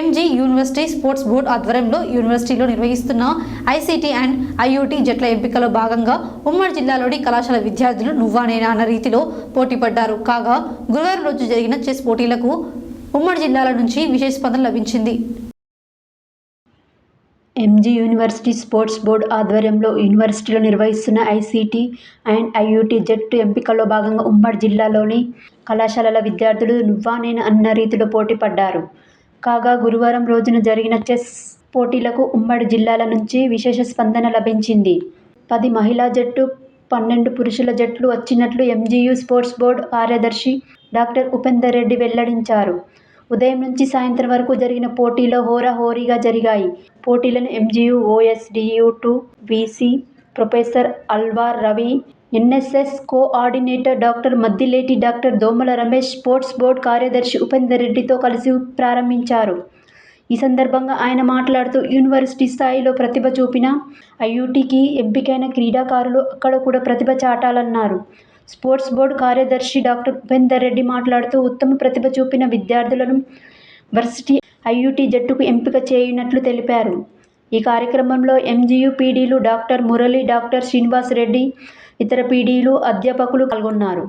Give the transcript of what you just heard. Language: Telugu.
ఎంజీ యూనివర్సిటీ స్పోర్ట్స్ బోర్డు ఆధ్వర్యంలో యూనివర్సిటీలో నిర్వహిస్తున్న ఐసీటీ అండ్ ఐయుటీ జట్ల ఎంపికలో భాగంగా ఉమ్మడి జిల్లాలోని కళాశాల విద్యార్థులు నువ్వానేనా అన్న రీతిలో పోటీ పడ్డారు కాగా గురువారం రోజు జరిగిన చెస్ పోటీలకు ఉమ్మడి జిల్లాల నుంచి విశేష స్పందన లభించింది. ఎంజీ యూనివర్సిటీ స్పోర్ట్స్ బోర్డు ఆధ్వర్యంలో యూనివర్సిటీలో నిర్వహిస్తున్న ఐసీటీ అండ్ ఐయూటీ జట్టు ఎంపికలో భాగంగా ఉమ్మడి జిల్లాలోని కళాశాలల విద్యార్థులు నువ్వా నేను అన్న రీతిలో పోటీ పడ్డారు కాగా గురువారం రోజున జరిగిన చెస్ పోటీలకు ఉమ్మడి జిల్లాల నుంచి విశేష స్పందన లభించింది. పది మహిళా జట్టు పన్నెండు పురుషుల జట్లు వచ్చినట్లు ఎంజీయూ స్పోర్ట్స్ బోర్డు కార్యదర్శి డాక్టర్ ఉపేందర్ రెడ్డి వెల్లడించారు. ఉదయం నుంచి సాయంత్రం వరకు జరిగిన పోటీలో హోరాహోరీగా జరిగాయి. పోటీలను MGU OSD to VC professor Alwar Ravi NSS coordinator doctor Maddileti doctor Domala Ramesh sports board కార్యదర్శి ఉపేందర్ రెడ్డితో కలిసి ప్రారంభించారు. ఈ సందర్భంగా ఆయన మాట్లాడుతూ యూనివర్సిటీ స్థాయిలో ప్రతిభ చూపిన ఐయూటీకి ఎంపికైన క్రీడాకారులు అక్కడ కూడా ప్రతిభ చాటాలన్నారు. స్పోర్ట్స్ బోర్డు కార్యదర్శి డాక్టర్ ఉపేందర్ రెడ్డి మాట్లాడుతూ ఉత్తమ ప్రతిభ చూపిన విద్యార్థులను వర్సిటీ ఐయూటీ జట్టుకు ఎంపిక చేయనట్లు తెలిపారు. ఈ కార్యక్రమంలో ఎంజీయూ పీడీలు డాక్టర్ మురళి డాక్టర్ శ్రీనివాస్ రెడ్డి ఇతర పీడీలు అధ్యాపకులు పాల్గొన్నారు.